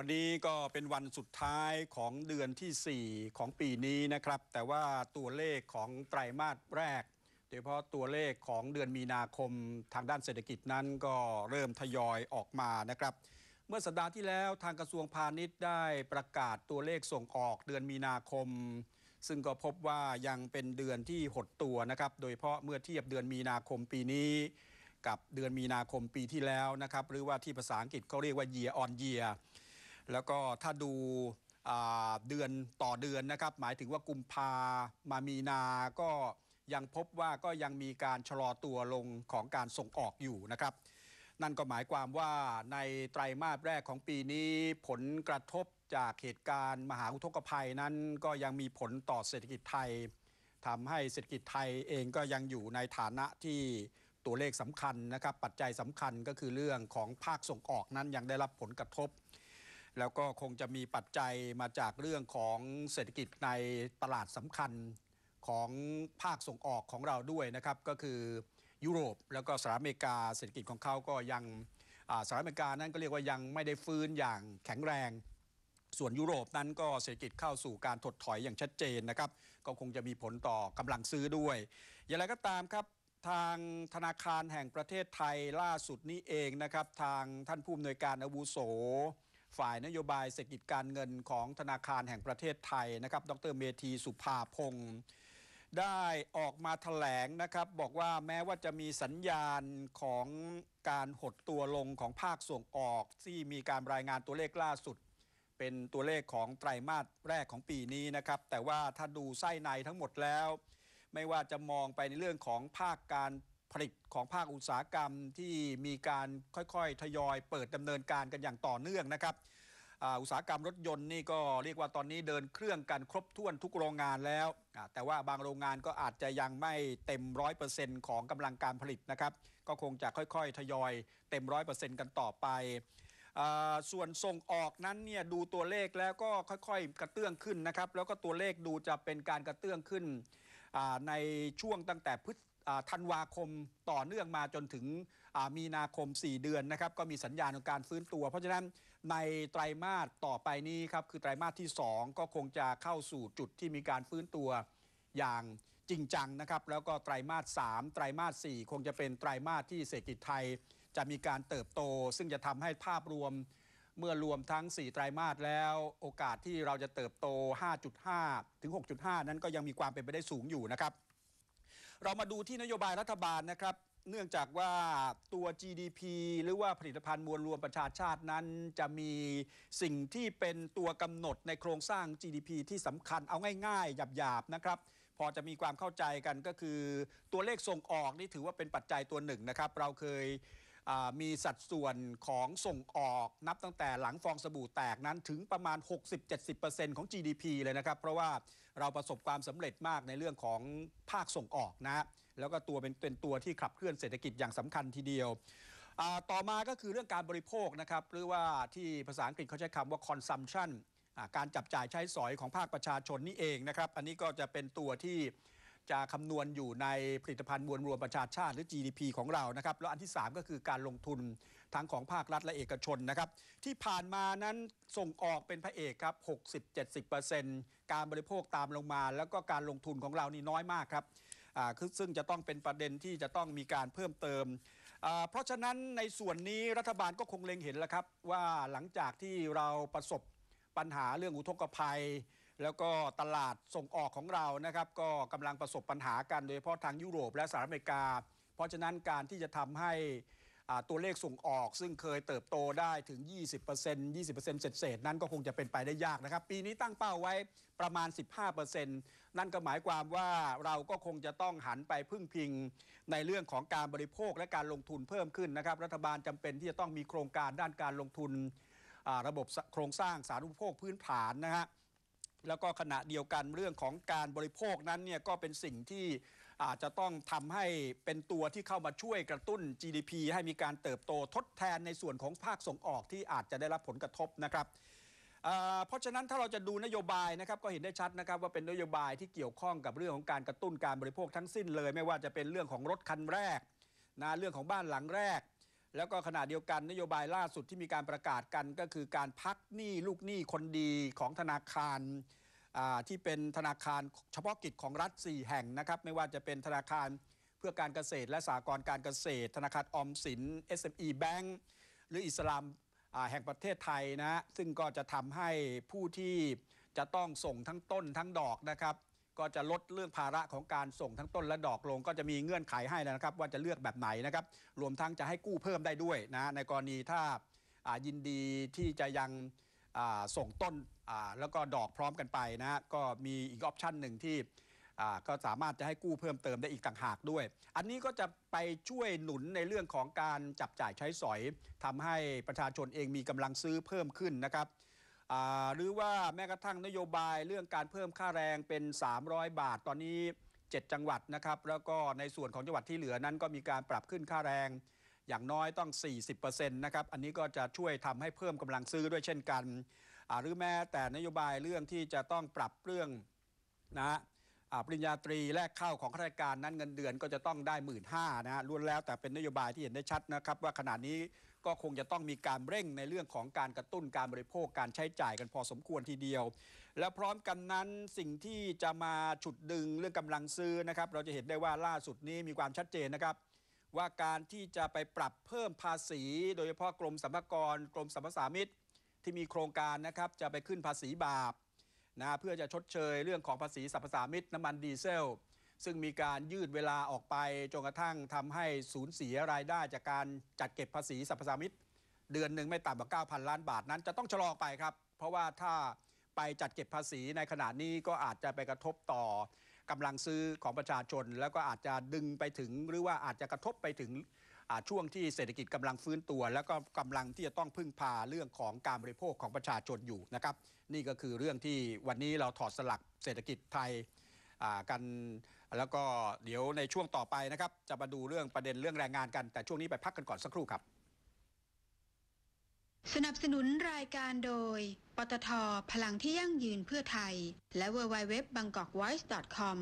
วันนี้ก็เป็นวันสุดท้ายของเดือนทีสี่ 4 ของปีนี้นะครับ แต่ว่าตัวเลขของไตรมาสแรก โดยเฉพาะตัวเลขของเดือนมีนาคมทางด้านเศรษฐกิจนั้นก็เริ่มทยอยออกมานะครับ เมื่อสัปดาห์ที่แล้วทางกระทรวงพาณิชย์ได้ประกาศตัวเลขส่งออกเดือนมีนาคม ซึ่งก็พบว่ายังเป็นเดือนที่หดตัวนะครับ โดยเฉพาะเมื่อเทียบเดือนมีนาคมปีนี้กับเดือนมีนาคมปีที่แล้วนะครับ หรือว่าที่ภาษาอังกฤษเขาเรียกว่า year on year แล้วก็ถ้าดูเดือนต่อเดือนนะครับ หมายถึงว่ากุมภามามีนาก็ยังพบว่าก็ยังมีการชะลอตัวลงของการส่งออกอยู่นะครับ นั่นก็หมายความว่าในไตรมาสแรกของปีนี้ผลกระทบจากเหตุการณ์มหาอุทกภัยนั้นก็ยังมีผลต่อเศรษฐกิจไทยทำให้เศรษฐกิจไทยเองก็ยังอยู่ในฐานะที่ตัวเลขสำคัญนะครับ ปัจจัยสำคัญก็คือเรื่องของภาคส่งออกนั้นยังได้รับผลกระทบ แล้วก็คงจะมีปัจจัยมาจากเรื่องของเศรษฐกิจในตลาดสำคัญของภาคส่งออกของเราด้วยนะครับ ก็คือยุโรปแล้วก็สหรัฐอเมริกาเศรษฐกิจของเขาก็ยังสหรัฐอเมริกานั้นก็เรียกว่ายังไม่ได้ฟื้นอย่างแข็งแรง ส่วนยุโรปนั้นก็เศรษฐกิจเข้าสู่การถดถอยอย่างชัดเจนนะครับ ก็คงจะมีผลต่อกำลังซื้อด้วย อย่างไรก็ตามครับทางธนาคารแห่งประเทศไทยล่าสุดนี้เองนะครับ ทางท่านผู้อำนวยการอาวุโส ฝ่ายนโยบายเศรษฐกิจการเงินของธนาคารแห่งประเทศไทยนะครับ ดรเมธีสุภาพงศ์ได้ออกมาแถลงนะครับ บอกว่าแม้ว่าจะมีสัญญาณของการหดตัวลงของภาคส่งออก ที่มีการรายงานตัวเลขล่าสุด เป็นตัวเลขของไตรมาสแรกของปีนี้นะครับ แต่ว่าถ้าดูไส้ในทั้งหมดแล้ว ไม่ว่าจะมองไปในเรื่องของภาคการ ผลิตของภาคอุตสาหกรรมที่มีการค่อยๆ ทยอยเปิดดำเนินการกันอย่างต่อเนื่องนะครับอุตสาหกรรมรถยนต์นี่ก็เรียกว่าตอนนี้เดินเครื่องกันครบถ้วนทุกโรงงานแล้ว แต่ว่าบางโรงงานก็อาจจะยังไม่เต็มร้อยเปอร์เซ็นต์ของกำลังการผลิตนะครับ ก็คงจะค่อยๆ ทยอยเต็มร้อยเปอร์เซ็นต์กันต่อไป ส่วนส่งออกนั้นเนี่ยดูตัวเลขแล้วก็ค่อยๆ กระเตื้องขึ้นนะครับ แล้วก็ตัวเลขดูจะเป็นการกระเตื้องขึ้นในช่วงตั้งแต่พฤษ ธันวาคมต่อเนื่องมาจนถึงมีนาคม 4 เดือนนะครับก็มีสัญญาณของการฟื้นตัว เพราะฉะนั้นในไตรมาสต่อไปนี้ครับคือไตรมาสที่ 2 ก็คงจะเข้าสู่จุดที่มีการฟื้นตัวอย่างจริงจังนะครับแล้วก็ไตรมาส 3 ไตรมาส 4 คงจะเป็นไตรมาสที่เศรษฐกิจไทย จะมีการเติบโต ซึ่งจะทำให้ภาพรวมเมื่อรวมทั้ง 4 ไตรมาสแล้ว โอกาสที่เราจะเติบโต 5.5 ถึง 6.5 นั้นก็ยังมีความเป็นไปได้สูงอยู่นะครับ เรามาดูที่นโยบายรัฐบาลนะครับ เนื่องจากว่าตัว GDP หรือว่าผลิตภัณฑ์มวลรวมประชาชาตินั้น จะมีสิ่งที่เป็นตัวกำหนดในโครงสร้าง GDP ที่สำคัญเอาง่ายๆ หยาบๆนะครับพอจะมีความเข้าใจกันก็คือตัวเลขส่งออกนี่ถือว่าเป็นปัจจัยตัวหนึ่งนะครับ เราเคย มีสัดส่วนของส่งออกนับตั้งแต่หลังฟองสบู่แตกนั้นถึงประมาณ 60-70%ของ GDP เลยนะครับ เพราะว่าเราประสบความสำเร็จมากในเรื่องของภาคส่งออกนะแล้วก็ตัวเป็นเป็นตัวที่ขับเคลื่อนเศรษฐกิจอย่างสำคัญทีเดียวต่อมาก็คือเรื่องการบริโภคนะครับ หรือว่าที่ภาษาอังกฤษเขาใช้คำว่า consumption การจับจ่ายใช้สอยของภาคประชาชนนี่เองนะครับ อันนี้ก็จะเป็นตัวที่ จะคำนวณอยู่ในผลิตภัณฑ์มวลรวมประชาชาติหรือ GDP ของเรานะครับ แล้วอันที่ 3 ก็คือการลงทุนทั้งของภาครัฐและเอกชนนะครับ ที่ผ่านมานั้นส่งออกเป็นพระเอกครับ 60-70%การบริโภคตามลงมา แล้วก็การลงทุนของเรานี่น้อยมากครับคือซึ่งจะต้องเป็นประเด็นที่จะต้องมีการเพิ่มเติม เพราะฉะนั้นในส่วนนี้รัฐบาลก็คงเล็งเห็นแล้วครับ ว่าหลังจากที่เราประสบปัญหาเรื่องอุทกภัย แล้วก็ตลาดส่งออกของเรานะครับ ก็กำลังประสบปัญหากันโดยเฉพาะทางยุโรปและสหรัฐอเมริกา เพราะฉะนั้นการที่จะทำให้ตัวเลขส่งออกซึ่งเคยเติบโตได้ถึง 20% 20%เศษๆนั้นก็คงจะเป็นไปได้ยากนะครับ ปีนี้ตั้งเป้าไว้ประมาณ 15%นั่นก็หมายความว่าเราก็คงจะต้องหันไปพึ่งพิงในเรื่องของการบริโภคและการลงทุนเพิ่มขึ้นนะครับ รัฐบาลจำเป็นที่จะต้องมีโครงการด้านการลงทุนระบบโครงสร้างสาธารณูปโภคพื้นฐานนะฮะ แล้วก็ขณะเดียวกันเรื่องของการบริโภคนั้นเนี่ยก็เป็นสิ่งที่อาจจะต้องทำให้เป็นตัวที่เข้ามาช่วยกระตุ้น GDP ให้มีการเติบโตทดแทนในส่วนของภาคส่งออกที่อาจจะได้รับผลกระทบนะครับเพราะฉะนั้นถ้าเราจะดูนโยบายนะครับก็เห็นได้ชัดนะครับว่าเป็นนโยบายที่เกี่ยวข้องกับเรื่องของการกระตุ้นการบริโภคทั้งสิ้นเลย ไม่ว่าจะเป็นเรื่องของรถคันแรกนะเรื่องของบ้านหลังแรก แล้วก็ขณะเดียวกันนโยบายล่าสุดที่มีการประกาศกันก็คือการพักหนี้ลูกหนี้คนดีของธนาคารที่เป็นธนาคารเฉพาะกิจของรัฐ 4 แห่งนะครับไม่ว่าจะเป็นธนาคารเพื่อการเกษตรและสหกรณ์การเกษตร ธนาคารออมสิน SME Bank หรืออิสลามาแห่งประเทศไทยนะซึ่งก็จะทำให้ผู้ที่จะต้องส่งทั้งต้นทั้งดอกนะครับ ก็จะลดเรื่องภาระของการส่งทั้งต้นและดอกลง ก็จะมีเงื่อนไขให้นะครับ ว่าจะเลือกแบบไหนนะครับ รวมทั้งจะให้กู้เพิ่มได้ด้วยนะในกรณีถ้าายินดีที่จะยังส่งต้นแล้วก็ดอกพร้อมกันไปนะก็มีอีกออปชันหนึ่งที่ก็สามารถจะให้กู้เพิ่มเติมได้อีกต่างหากด้วย อันนี้ก็จะไปช่วยหนุนในเรื่องของการจับจ่ายใช้สอยทำให้ประชาชนเองมีกำลังซื้อเพิ่มขึ้นนะครับ หรือว่าแม้กระทั่งนโยบายเรื่องการเพิ่มค่าแรงเป็น 300 บาทตอนนี้ 7 จังหวัดนะครับแล้วก็ในส่วนของจังหวัดที่เหลือนั้นก็มีการปรับขึ้นค่าแรง อย่างน้อยต้อง 40%นะครับอันนี้ก็จะช่วยทำให้เพิ่มกำลังซื้อด้วยเช่นกันหรือแม้แต่นโยบายเรื่องที่จะต้องปรับเรื่องนะปริญญาตรีแรกเข้าของข้าราชการนั้นเงินเดือนก็จะต้องได้หมื่นห้านะฮะล้วนแล้วแต่เป็นนโยบายที่เห็นได้ชัดนะครับ ว่าขณะนี้ ก็คงจะต้องมีการเร่งในเรื่องของการกระตุ้นการบริโภคการใช้จ่ายกันพอสมควรทีเดียว แล้วพร้อมกันนั้นสิ่งที่จะมาฉุดดึงเรื่องกำลังซื้อนะครับเราจะเห็นได้ว่าล่าสุดนี้มีความชัดเจนนะครับว่าการที่จะไปปรับเพิ่มภาษี โดยเฉพาะกรมสรรพากรกรมสรรพสามิตที่มีโครงการนะครับจะไปขึ้นภาษีบาปนะเพื่อจะชดเชยเรื่องของภาษีสรรพสามิตน้ำมันดีเซล ซึ่งมีการยืดเวลาออกไปจนกระทั่งทำให้สูญเสียรายได้จากการจัดเก็บภาษีสรรพสามิตเดือนหนึ่งไม่ต่ำกว่า9,000 ล้านบาทนั้นจะต้องชะลอไปครับ เพราะว่าถ้าไปจัดเก็บภาษีในขณะนี้ก็อาจจะไปกระทบต่อกำลังซื้อของประชาชน แล้วก็อาจจะดึงไปถึงหรือว่าอาจจะกระทบไปถึงช่วงที่เศรษฐกิจกำลังฟื้นตัว แล้วก็กำลังที่จะต้องพึ่งพาเรื่องของการบริโภคของประชาชนอยู่นะครับ นี่ก็คือเรื่องที่วันนี้เราถอดสลักเศรษฐกิจไทย กันแล้วก็เดี๋ยวในช่วงต่อไปนะครับ จะมาดูเรื่องประเด็นเรื่องแรงงานกัน แต่ช่วงนี้ไปพักกันก่อนสักครู่ครับ สนับสนุนรายการโดย ปตทพลังที่ยั่งยืนเพื่อไทย และ w w w b a n g k o k v o i c e c o m